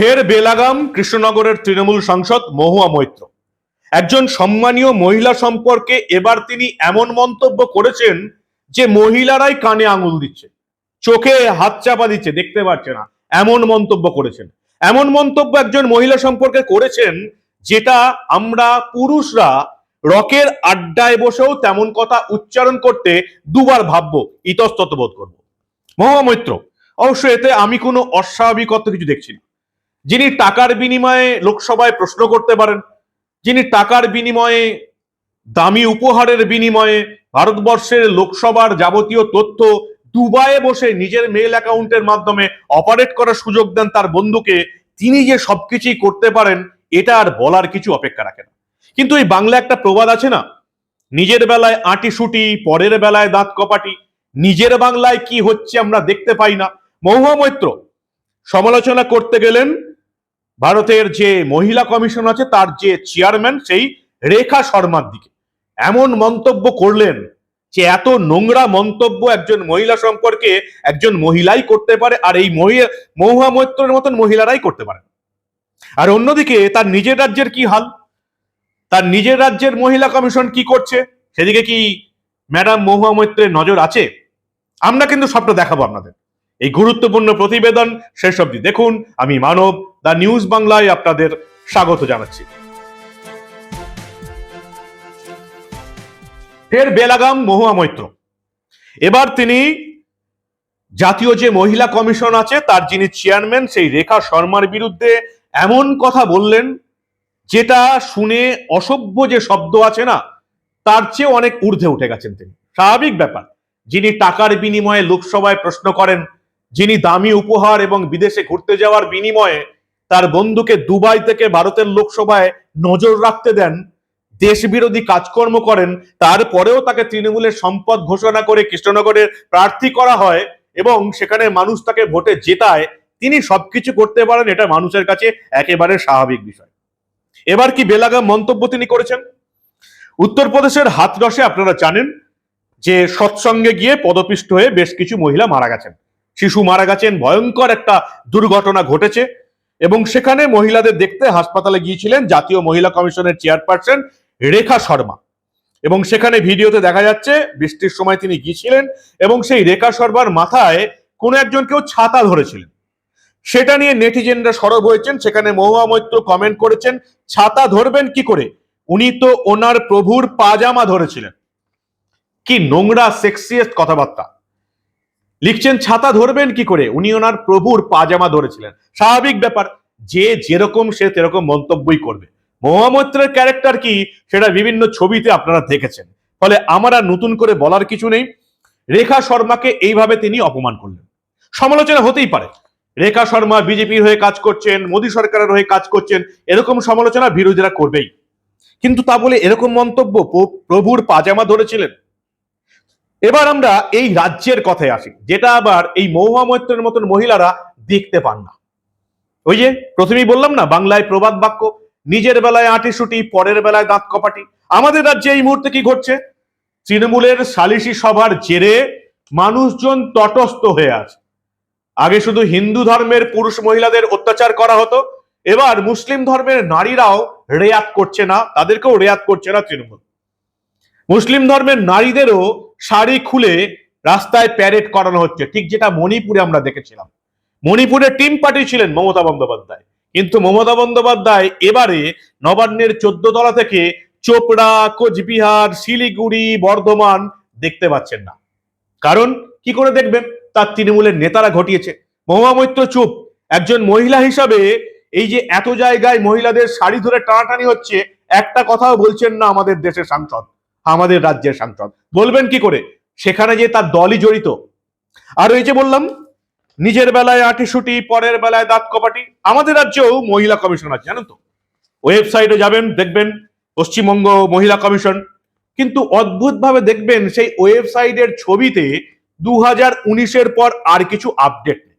ফের বেলাগাম কৃষ্ণনগরের তৃণমূল সাংসদ মহুয়া মৈত্র। একজন সম্মানীয় মহিলা সম্পর্কে এবার তিনি এমন মন্তব্য করেছেন যে মহিলারাই কানে আঙুল দিচ্ছে, চোখে হাত চাপা দিচ্ছে, দেখতে পাচ্ছে না। এমন মন্তব্য করেছেন। এমন মন্তব্য একজন মহিলা সম্পর্কে করেছেন যেটা আমরা পুরুষরা রকের আড্ডায় বসেও তেমন কথা উচ্চারণ করতে দুবার ভাববো, ইতস্তত বোধ করব। মহুয়া মৈত্র, অবশ্য এতে আমি কোনো অস্বাভাবিকত্ব কিছু দেখছি না। যিনি টাকার বিনিময়ে লোকসভায় প্রশ্ন করতে পারেন, যিনি টাকার বিনিময়ে দামি উপহারের বিনিময়ে ভারতবর্ষের লোকসভার যাবতীয় তথ্য দুবাইয়ে বসে নিজের মেল অ্যাকাউন্টের মাধ্যমে অপারেট করার সুযোগ দেন তার বন্ধুকে, তিনি যে সবকিছুই করতে পারেন, এটা আর বলার কিছু অপেক্ষা রাখে না। কিন্তু এই বাংলা একটা প্রবাদ আছে না? নিজের বেলায় আঁটি সুটি, পরের বেলায় দাঁত কপাটি, নিজের বাংলায় কি হচ্ছে আমরা দেখতে পাই না। মহুয়া মৈত্র, সমালোচনা করতে গেলেন ভারতের যে মহিলা কমিশন আছে, তার যে চেয়ারম্যান, সেই রেখা শর্মার দিকে। এমন মন্তব্য করলেন যে, এত নোংরা মন্তব্য একজন মহিলা সম্পর্কে একজন মহিলাই করতে পারে, আর এই মহিলা মহুয়া মৈত্রের মতন মহিলারাই করতে পারে। আর অন্যদিকে, তার নিজের রাজ্যের কি হাল? তার নিজের রাজ্যের মহিলা কমিশন কি করছে? সেদিকে কি ম্যাডাম মহুয়া মৈত্রের নজর আছে? আমরা কিন্তু সবটা দেখাবো আপনাদের। এই গুরুত্বপূর্ণ প্রতিবেদন শেষ অবধি দেখুন। আমি মানব দা নিউজ বাংলায় আপনাদের স্বাগত জানাচ্ছি। ফের বেলাগাম মহুয়া মৈত্র। এবার তিনি জাতীয় যে মহিলা কমিশন আছে, তার যিনি চেয়ারম্যান, সেই রেখা শর্মার বিরুদ্ধে এমন কথা বললেন, যেটা শুনে অসভ্য যে শব্দ আছে না, তার চেয়ে অনেক ঊর্ধ্বে উঠে গেছেন তিনি। স্বাভাবিক ব্যাপার, যিনি টাকার বিনিময়ে লোকসভায় প্রশ্ন করেন, যিনি দামি উপহার এবং বিদেশে ঘুরতে যাওয়ার বিনিময়ে তার বন্ধুকে দুবাই থেকে ভারতের লোকসভায় নজর রাখতে দেন। দেশ বিরোধী কাজকর্ম করেন। তারপরেও তাকে তৃণমূলের সম্পদ ঘোষণা করে কৃষ্ণনগরের প্রার্থী করা হয় এবং সেখানে মানুষ তাকে ভোটে জেতায়। তিনি সবকিছু করতে পারেন, এটা মানুষের কাছে একেবারে স্বাভাবিক বিষয়। এবার কি বেলাগাম মন্তব্য তিনি করেছেন? উত্তরপ্রদেশের হাতরসে আপনারা জানেন যে সৎসঙ্গে গিয়ে পদপিষ্ট হয়ে বেশ কিছু মহিলা মারা গেছেন। শিশু মারা গেছেন, ভয়ঙ্কর একটা দুর্ঘটনা ঘটেছে। এবং সেখানে মহিলাদের দেখতে হাসপাতালে গিয়েছিলেন জাতীয় মহিলা কমিশনের চেয়ারপারসন রেখা শর্মা। এবং সেখানে ভিডিওতে দেখা যাচ্ছে, বৃষ্টির সময় তিনি গিয়েছিলেন এবং সেই রেখা শর্মার মাথায় কোনো একজন কেউ ছাতা ধরেছিলেন। সেটা নিয়ে নেটিজেনরা সরব হয়েছেন, সেখানে মহুয়া মৈত্র কমেন্ট করেছেন, ছাতা ধরবেন কি করে? উনি তো ওনার প্রভুর পাজামা ধরেছিলেন। কি নোংরা সেক্সিয়েস্ট কথাবার্তা। লিখছেন, ছাতা ধরবেন কি করে? উনি ওনার প্রভুর পাজামা ধরেছিলেন। স্বাভাবিক ব্যাপার, যে যেরকম সে সেরকম মন্তব্যই করবে। মহামৈত্রের ক্যারেক্টার কি, সেটা বিভিন্ন ছবিতে আপনারা দেখেছেন। ফলে আমার আর নতুন করে বলার কিছু নেই। রেখা শর্মাকে এইভাবে তিনি অপমান করলেন। সমালোচনা হতেই পারে। রেখা শর্মা বিজেপির হয়ে কাজ করছেন, মোদী সরকারের হয়ে কাজ করছেন, এরকম সমালোচনা বিরোধীরা করবেই। কিন্তু তা বলে এরকম মন্তব্য প্রভুর পাজামা ধরেছিলেন? এবার আমরা এই রাজ্যের কথায় আসি, যেটা আবার এই মহুয়া মৈত্রের মতন মহিলারা দেখতে পান না। ওই যে প্রথমেই বললাম না, বাংলায় প্রবাদ বাক্য, নিজের বেলায় আঁটি সুটি, পরের বেলায় দাঁত কপাটি। আমাদের রাজ্যে এই মুহূর্তে কি ঘটছে? তৃণমূলের সালিশি সভার জেরে মানুষজন তটস্থ হয়ে আছে। আগে শুধু হিন্দু ধর্মের পুরুষ মহিলাদের অত্যাচার করা হতো, এবার মুসলিম ধর্মের নারীরাও রেয়াত করছে না, তাদেরকেও রেয়াত করছে না তৃণমূল। মুসলিম ধর্মের নারীদেরও শাড়ি খুলে রাস্তায় প্যারেড করানো হচ্ছে। ঠিক যেটা মণিপুরে আমরা দেখেছিলাম। মণিপুরে টিম পাঠিয়েছিলেন মমতা বন্দ্যোপাধ্যায়। কিন্তু মমতা বন্দ্যোপাধ্যায় এবারে নবান্নের চোদ্দ তলা থেকে চোপড়া, কোচবিহার, শিলিগুড়ি, বর্ধমান দেখতে পাচ্ছেন না। কারণ কি করে দেখবেন? তার তৃণমূলের নেতারা ঘটিয়েছে। মহুয়া মৈত্র চুপ, একজন মহিলা হিসাবে এই যে এত জায়গায় মহিলাদের শাড়ি ধরে টানাটানি হচ্ছে, একটা কথাও বলছেন না আমাদের দেশের সাংসদ। আমাদের রাজ্যের সাংসদ। বলবেন কি করে? সেখানে যে তার দলই জড়িত। আর এই যে বললাম, নিজের বেলায় আটি সুটি, পরের বেলায় দাঁত কপাটি। আমাদের রাজ্যেও মহিলা কমিশন আছে, জানেন তো? ওয়েবসাইটে যাবেন, দেখবেন, পশ্চিমবঙ্গ মহিলা কমিশন। কিন্তু অদ্ভুতভাবে দেখবেন, সেই ওয়েবসাইটের ছবিতে দু হাজার উনিশের পর আর কিছু আপডেট নেই।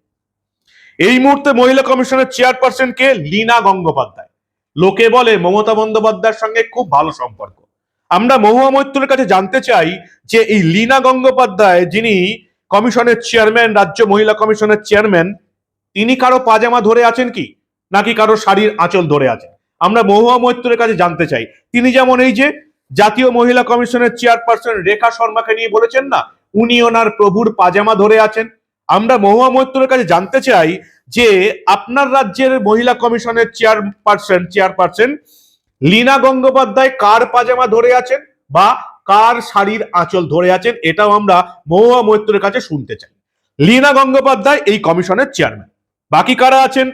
এই মুহূর্তে মহিলা কমিশনের চেয়ারপারসন কে লীনা গঙ্গোপাধ্যায়। লোকে বলে মমতা বন্দ্যোপাধ্যায়ের সঙ্গে খুব ভালো সম্পর্ক। আমরা মহুয়া মৈত্রের কাছে জানতে চাই যে এই লীনা গঙ্গোপাধ্যায় যিনি কমিশনের চেয়ারম্যান, রাজ্য মহিলা কমিশনের চেয়ারম্যান, তিনি কারও পাজামা ধরে আছেন কি? নাকি কারও শাড়ির আঁচল ধরে আছেন? আমরা মহুয়া মৈত্রের কাছে জানতে চাই। তিনি যেমন এই যে জাতীয় মহিলা কমিশনের চেয়ারপারসন রেখা শর্মাকে নিয়ে বলেছেন না, উনি ওনার প্রভুর পাজামা ধরে আছেন। আমরা মহুয়া মৈত্রের কাছে জানতে চাই যে আপনার রাজ্যের মহিলা কমিশনের চেয়ারপারসন চেয়ারপারসন লীনা গঙ্গোপাধ্যায় কার পাজামা ধরে আছেন বা কার শাড়ির আঁচল ধরে আছেন এটাও আমরা মহুয়া মৈত্রের কাছে শুনতে চাই। লীনা গঙ্গোপাধ্যায় এই কমিশনের চেয়ারম্যান। বাকি কারা আছেন?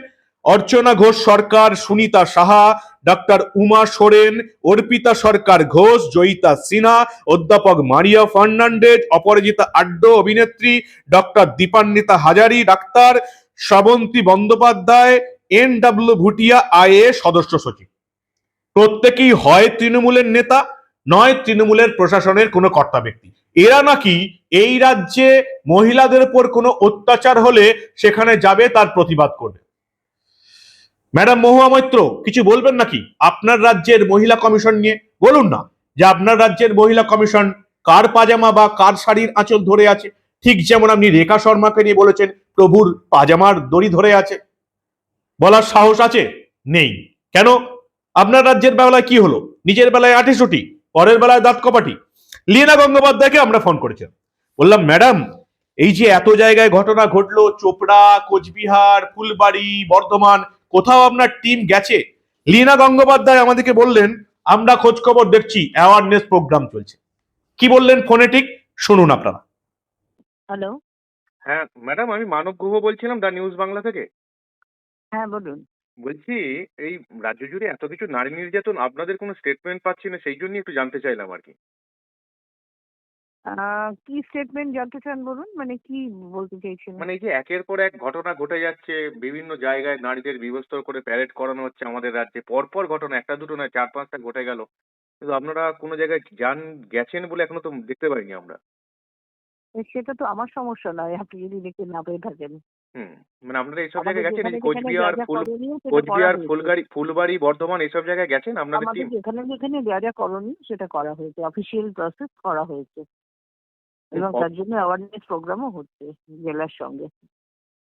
অর্চনা ঘোষ সরকার, সুনিতা সাহা ডক্টর উমা সোরেন, অর্পিতা সরকার ঘোষ, জয়িতা সিনহা, অধ্যাপক মারিয়া ফার্নান্ডেজ, অপরাজিতা আড্ড অভিনেত্রী, doctor Dipanwita Hazari, doctor Srabanti Bandyopadhyay N W Bhutia IA সদস্য সচিব। প্রত্যেকেই হয় তৃণমূলের নেতা, নয় তৃণমূলের প্রশাসনের কোনো কর্তা ব্যক্তি। এরা নাকি এই রাজ্যে মহিলাদের উপর কোনো অত্যাচার হলে সেখানে যাবে, তার প্রতিবাদ করবে। ম্যাডাম মহুয়া মৈত্র, কিছু বলবেন নাকি? আপনার রাজ্যের মহিলা কমিশন নিয়ে? বলুন না যে আপনার রাজ্যের মহিলা কমিশন কার পাজামা বা কার শাড়ির আঁচল ধরে আছে? ঠিক যেমন আপনি রেখা শর্মাকে নিয়ে বলেছেন, প্রভুর পাজামার দড়ি ধরে আছে। বলার সাহস আছে? নেই। কেন? আপনার রাজ্যের বেলায় কি হলো? নিজের বেলায় আটিসুটি পরের বেলায় দাঁত কপাটি। লীনা গঙ্গোপাধ্যায়কে আমরা ফোন করেছিলাম। বললাম ম্যাডাম এই যে এত জায়গায় ঘটনা ঘটলো চোপড়া কোচবিহার ফুলবাড়ি বর্ধমান কোথাও আপনার টিম গেছে? লীনা গঙ্গোপাধ্যায় আমাদেরকে বললেন আমরা খোঁজ খবর দেখছি অ্যাওয়ারনেস প্রোগ্রাম চলছে। কি বললেন ফোনে ঠিক শুনুন আপনারা। হ্যালো হ্যাঁ ম্যাডাম আমি মানব গুহ বলছিলাম দা নিউজ বাংলা থেকে। হ্যাঁ বলুন। বলছি এই রাজ্য জুড়ে এত কিছু নারী নির্যাতন আপনাদের কোনো স্টেটমেন্ট পাচ্ছি না সেই জন্যই একটু জানতে চাইলাম আর কি। আহ, কি স্টেটমেন্ট জানতে চান বলুন? মানে কি বলতে চাইছেন মানে এই যে একের পর এক ঘটনা ঘটে যাচ্ছে বিভিন্ন জায়গায় নারীদের বিবস্ত করে প্যারেড করানো হচ্ছে আমাদের রাজ্যে। পরপর ঘটনা একটা দুটো নয় চার পাঁচটা ঘটে গেল। কিন্তু আপনারা কোনো জায়গায় যান গেছেন বলে এখনও তো দেখতে পাইনি আমরা। সেটা তো আমার সমস্যা নয় আপনি যদি দেখে না পেয়ে থাকেন। হুম মানে আপনারা এইসব জায়গায় গেছেন? এই কোচবিহার ফুল কোচবিহার। ফুলগাড়ি ফুলবাড়ি বর্ধমান এইসব জায়গায় গেছেন আপনাদের আমাদের টিম যেখানে যেখানে যা যা করণীয় সেটা করা হয়েছে। অফিসিয়াল প্রসেস করা হয়েছে। এবং তার জন্য অ্যাওয়ারনেস প্রোগ্রামও হচ্ছে জেলার সঙ্গে।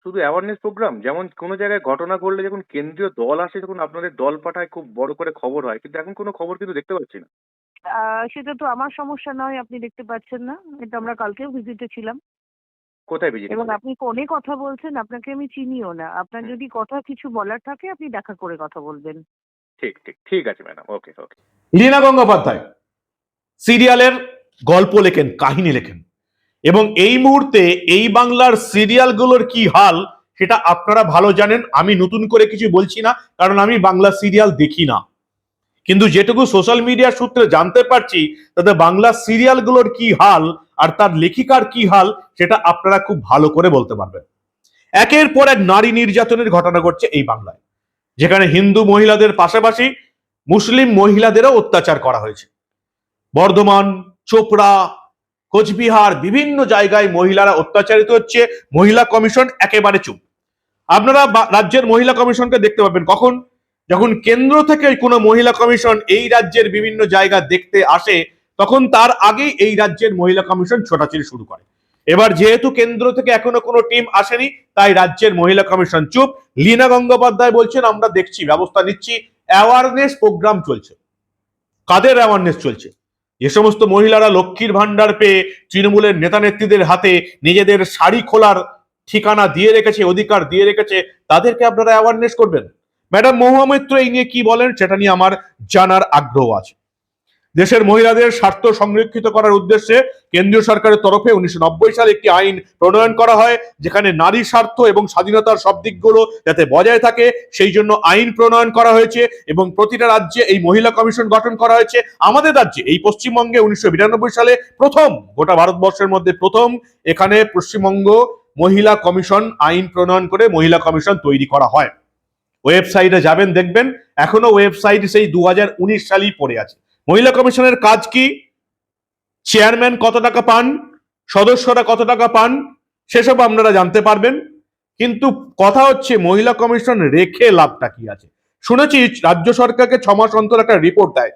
শুধু অ্যাওয়ারনেস প্রোগ্রাম যেমন কোনো জায়গায় ঘটনা ঘটলে যখন কেন্দ্রীয় দল আসে তখন আপনাদের দল পাঠায় খুব বড় করে খবর হয়। কিন্তু এখন কোনো খবর কিন্তু দেখতে পাচ্ছি না। সেটা তো আমার সমস্যা নয় আপনি দেখতে পাচ্ছেন না। এটা আমরা কালকেও ভিজিটে ছিলাম। কোথায় ভিজিট এবং আপনি ফোনে কথা বলছেন আপনাকে আমি চিনিও না। আপনার যদি কথা কিছু বলার থাকে আপনি দেখা করে কথা বলবেন। ঠিক ঠিক ঠিক আছে madam. Okay okay. Leena Gangopadhyay সিরিয়ালের গল্প লেখেন কাহিনী লেখেন। এবং এই মুহূর্তে এই বাংলার সিরিয়ালগুলোর কি হাল সেটা আপনারা ভালো জানেন। আমি নতুন করে কিছু বলছি না কারণ আমি বাংলা সিরিয়াল দেখি না। কিন্তু যেটুকু সোশ্যাল মিডিয়া সূত্রে জানতে পারছি, তাতে বাংলা সিরিয়ালগুলোর কি হাল আর তার লেখিকার কি হাল, সেটা আপনারা খুব ভালো করে বলতে পারবেন। একের পর এক নারী নির্যাতনের ঘটনা ঘটছে এই বাংলায়, যেখানে হিন্দু মহিলাদের পাশাপাশি মুসলিম মহিলাদেরও অত্যাচার করা হয়েছে। বর্ধমান, চোপড়া, কোচবিহার, বিভিন্ন জায়গায় মহিলারা অত্যাচারিত হচ্ছে, মহিলা কমিশন একেবারে চুপ। আপনারা রাজ্যের মহিলা কমিশনকে দেখতে পাবেন কখন? যখন কেন্দ্র থেকে কোনো মহিলা কমিশন এই রাজ্যের বিভিন্ন জায়গা দেখতে আসে, তখন তার আগেই এই রাজ্যের মহিলা কমিশন ছোটাছুটি শুরু করে। এবার যেহেতু কেন্দ্র থেকে এখনও কোনো টিম আসেনি, তাই রাজ্যের মহিলা কমিশন চুপ। লীনা গঙ্গোপাধ্যায় বলছেন, আমরা দেখছি, ব্যবস্থা নিচ্ছি অ্যাওয়ারনেস প্রোগ্রাম চলছে। কাদের অ্যাওয়ারনেস চলছে? যে সমস্ত মহিলারা লক্ষ্মীর ভান্ডার পেয়ে তৃণমূলের নেতা নেত্রীদের হাতে নিজেদের শাড়ি খোলার ঠিকানা দিয়ে রেখেছে, অধিকার দিয়ে রেখেছে, তাদেরকে আপনারা অ্যাওয়ারনেস করবেন? ম্যাডাম মহুয়া মৈত্র এই নিয়ে কি বলেন সেটা নিয়ে আমার জানার আগ্রহ আছে। দেশের মহিলাদের স্বার্থ সংরক্ষিত করার উদ্দেশ্যে কেন্দ্রীয় সরকারের তরফে উনিশশো নব্বই সালে একটি আইন প্রণয়ন করা হয়, যেখানে নারী স্বার্থ এবং স্বাধীনতার সব দিকগুলো যাতে বজায় থাকে, সেই জন্য আইন প্রণয়ন করা হয়েছে এবং প্রতিটা রাজ্যে এই মহিলা কমিশন গঠন করা হয়েছে। আমাদের রাজ্যে এই পশ্চিমবঙ্গে উনিশশো বিরানব্বই সালে প্রথম, গোটা ভারতবর্ষের মধ্যে প্রথম, এখানে পশ্চিমবঙ্গ মহিলা কমিশন আইন প্রণয়ন করে মহিলা কমিশন তৈরি করা হয়। ওয়েবসাইটে যাবেন, দেখবেন এখনও ওয়েবসাইট সেই দু সালেই পড়ে আছে। মহিলা কমিশনের কাজ কি? চেয়ারম্যান কত টাকা পান? সদস্যরা কত টাকা পান? সেসব আপনারা জানতে পারবেন। কিন্তু কথা হচ্ছে মহিলা কমিশন রেখে লাভটা কি আছে? শুনেছি রাজ্য সরকারকে ছ মাস অন্তর একটা রিপোর্ট দেয়।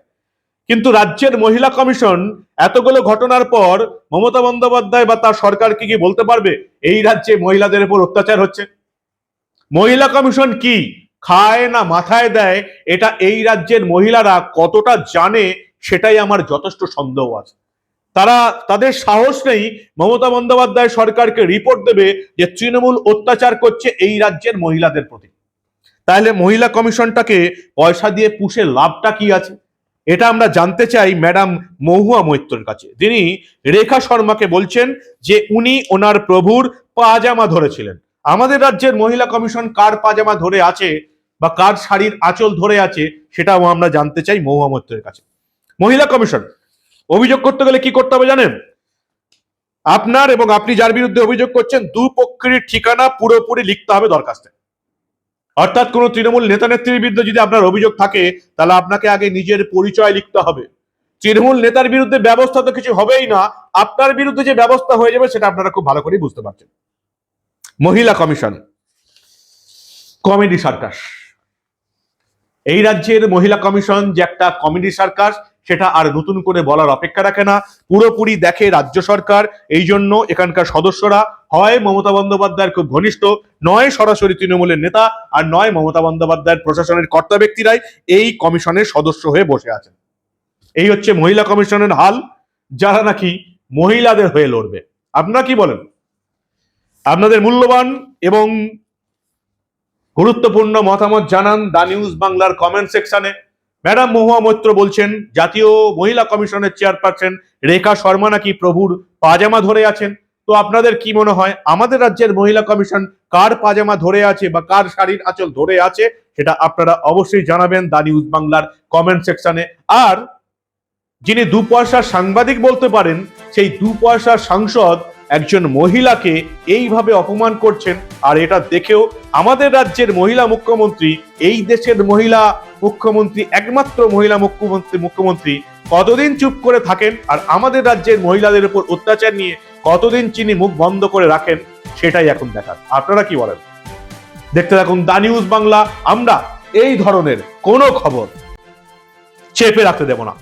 কিন্তু রাজ্যের মহিলা কমিশন এতগুলো ঘটনার পর মমতা বন্দ্যোপাধ্যায় বা তার সরকার কি কি বলতে পারবে? এই রাজ্যে মহিলাদের উপর অত্যাচার হচ্ছে। মহিলা কমিশন কি? খায় না মাথায় দেয়, এটা এই রাজ্যের মহিলারা কতটা জানে সেটাই আমার যথেষ্ট সন্দেহ আছে। তারা, তাদের সাহস নেই মমতা বন্দ্যোপাধ্যায় সরকারকে রিপোর্ট দেবে যে তৃণমূল অত্যাচার করছে এই রাজ্যের মহিলাদের প্রতি। তাহলে মহিলা কমিশনটাকে পয়সা দিয়ে পুষে লাভটা কি আছে? এটা আমরা জানতে চাই ম্যাডাম মহুয়া মৈত্রর কাছে। তিনি রেখা শর্মাকে বলছেন যে উনি ওনার প্রভুর পাজামা ধরেছিলেন। আমাদের রাজ্যের মহিলা কমিশন কার পাজামা ধরে আছে বা কার শাড়ির আঁচল ধরে আছে সেটাও আমরা জানতে চাই মহুয়া মৈত্রের কাছে। মহিলা কমিশন, অভিযোগ করতে গেলে কি করতে হবে জানেন? আপনার এবং আপনি যার বিরুদ্ধে অভিযোগ করছেন দুপক্ষের ঠিকানা পুরোপুরি লিখতে হবে দরখাস্তে। অর্থাৎ কোন তৃণমূল নেতা নেত্রীর বিরুদ্ধে যদি আপনার অভিযোগ থাকে, তাহলে আপনাকে আগে নিজের পরিচয় লিখতে হবে। তৃণমূল নেতার বিরুদ্ধে ব্যবস্থা তো কিছু হবেই না, আপনার বিরুদ্ধে যে ব্যবস্থা হয়ে যাবে সেটা আপনারা খুব ভালো করেই বুঝতে পারছেন। মহিলা কমিশন কমেডি সার্কাস। এই রাজ্যের মহিলা কমিশন যে একটা কমেডি সার্কাস, সেটা আর নতুন করে বলার অপেক্ষা রাখে না। পুরোপুরি দেখে রাজ্য সরকার, এই জন্য এখানকার সদস্যরা হয় মমতা বন্দ্যোপাধ্যায়ের খুব ঘনিষ্ঠ, নয় সরাসরি তৃণমূলের নেতা আর নয় মমতা বন্দ্যোপাধ্যায়ের প্রশাসনের কর্তা ব্যক্তিরাই এই কমিশনের সদস্য হয়ে বসে আছেন। এই হচ্ছে মহিলা কমিশনের হাল, যারা নাকি মহিলাদের হয়ে লড়বে। আপনারা কি বলেন? আপনাদের মূল্যবান এবং গুরুত্বপূর্ণ মতামত জানান দা নিউজ বাংলার কমেন্ট সেকশনে। ম্যাডাম মহুয়া মৈত্র বলছেন, জাতীয় মহিলা কমিশনের চেয়ারপারসন রেখা শর্মা নাকি প্রভুর পাজামা ধরে আছেন? তো আপনাদের কি মনে হয়, আমাদের রাজ্যের মহিলা কমিশন কার পাজামা ধরে আছে বা কার শাড়ির আঁচল ধরে আছে, সেটা আপনারা অবশ্যই জানাবেন দা নিউজ বাংলার কমেন্ট সেকশনে। আর যিনি দু পয়সার সাংবাদিক বলতে পারেন, সেই দু পয়সার সাংসদ একজন মহিলাকে এইভাবে অপমান করছেন, আর এটা দেখেও আমাদের রাজ্যের মহিলা মুখ্যমন্ত্রী, এই দেশের মহিলা মুখ্যমন্ত্রী, একমাত্র মহিলা মুখ্যমন্ত্রী মুখ্যমন্ত্রী কতদিন চুপ করে থাকেন, আর আমাদের রাজ্যের মহিলাদের উপর অত্যাচার নিয়ে কতদিন চিনি মুখ বন্ধ করে রাখেন, সেটাই এখন দেখার। আপনারা কি বলেন? দেখতে থাকুন দা নিউজ বাংলা, আমরা এই ধরনের কোনো খবর চেপে রাখতে দেব না।